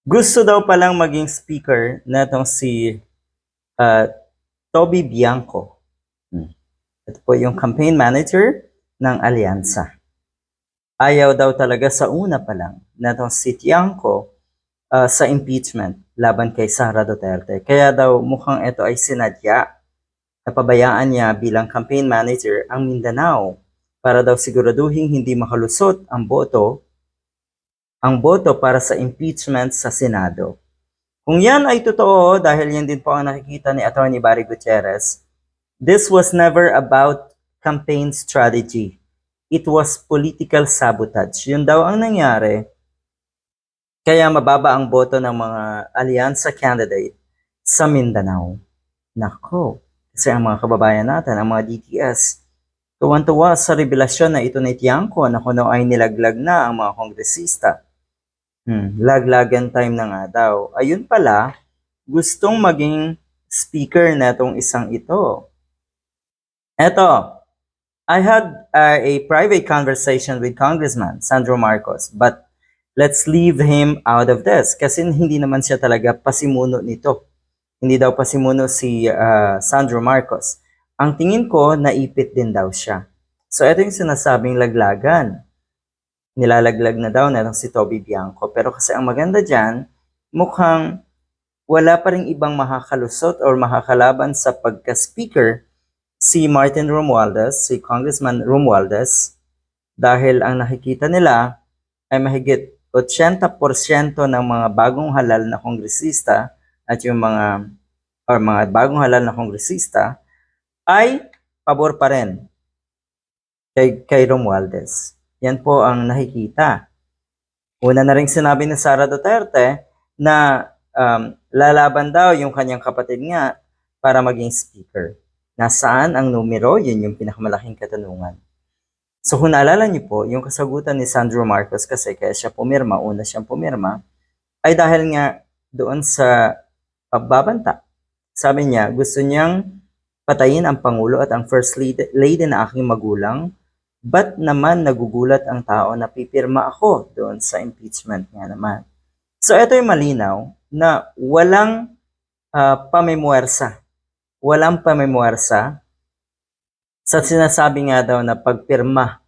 Gusto daw palang maging speaker na itong si ah, Toby Bianco. Hmm. Ito po yung campaign manager ng Alyansa. Ayaw daw talaga sa una pa lang na itong si Tiangco ah, sa impeachment laban kay Sara Duterte. Kaya daw mukhang ito ay sinadya. Napabayaan niya bilang campaign manager ang Mindanao para daw siguraduhin hindi makalusot ang boto ang boto para sa impeachment sa Senado. Kung yan ay totoo, dahil yan din po ang nakikita ni Attorney Barry Gutierrez, this was never about campaign strategy. It was political sabotage. Yun daw ang nangyari. Kaya mababa ang boto ng mga alyansa candidate sa Mindanao. Nako, kasi ang mga kababayan natin, ang mga DTS, tuwan-tuwa sa revelasyon na ito ni Tiangco na kuno ay nilaglag na ang mga kongresista. Hmm, laglagan time na nga daw. Ayun pala, gustong maging speaker na itong isang ito. Eto, I had uh, a private conversation with Congressman Sandro Marcos, but let's leave him out of this kasi hindi naman siya talaga pasimuno nito. Hindi daw pasimuno si uh, Sandro Marcos. Ang tingin ko, naipit din daw siya. So, ito yung sinasabing laglagan nilalaglag na daw na si Toby Bianco. Pero kasi ang maganda dyan, mukhang wala pa rin ibang makakalusot or makakalaban sa pagka-speaker si Martin Romualdez, si Congressman Romualdez, dahil ang nakikita nila ay mahigit 80% ng mga bagong halal na kongresista at yung mga or mga bagong halal na kongresista ay pabor pa rin kay, kay Romualdez. Yan po ang nakikita. Una na rin sinabi ni Sara Duterte na um, lalaban daw yung kanyang kapatid nga para maging speaker. Nasaan ang numero? Yun yung pinakamalaking katanungan. So kung naalala niyo po, yung kasagutan ni Sandro Marcos kasi kaya siya pumirma, una siyang pumirma, ay dahil nga doon sa pagbabanta. Sabi niya, gusto niyang patayin ang Pangulo at ang First Lady na aking magulang Ba't naman nagugulat ang tao na pipirma ako doon sa impeachment nga naman? So ito yung malinaw na walang uh, pamemwersa. Walang pamemwersa sa sinasabi nga daw na pagpirma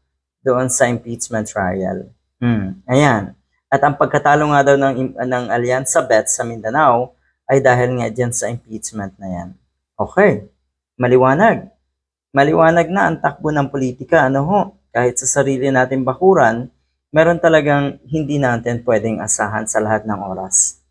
doon sa impeachment trial. Hmm, ayan. At ang pagkatalo nga daw ng, ng Alyansa Bet sa Mindanao ay dahil nga dyan sa impeachment na yan. Okay, maliwanag maliwanag na ang takbo ng politika. Ano ho, kahit sa sarili natin bakuran, meron talagang hindi natin pwedeng asahan sa lahat ng oras.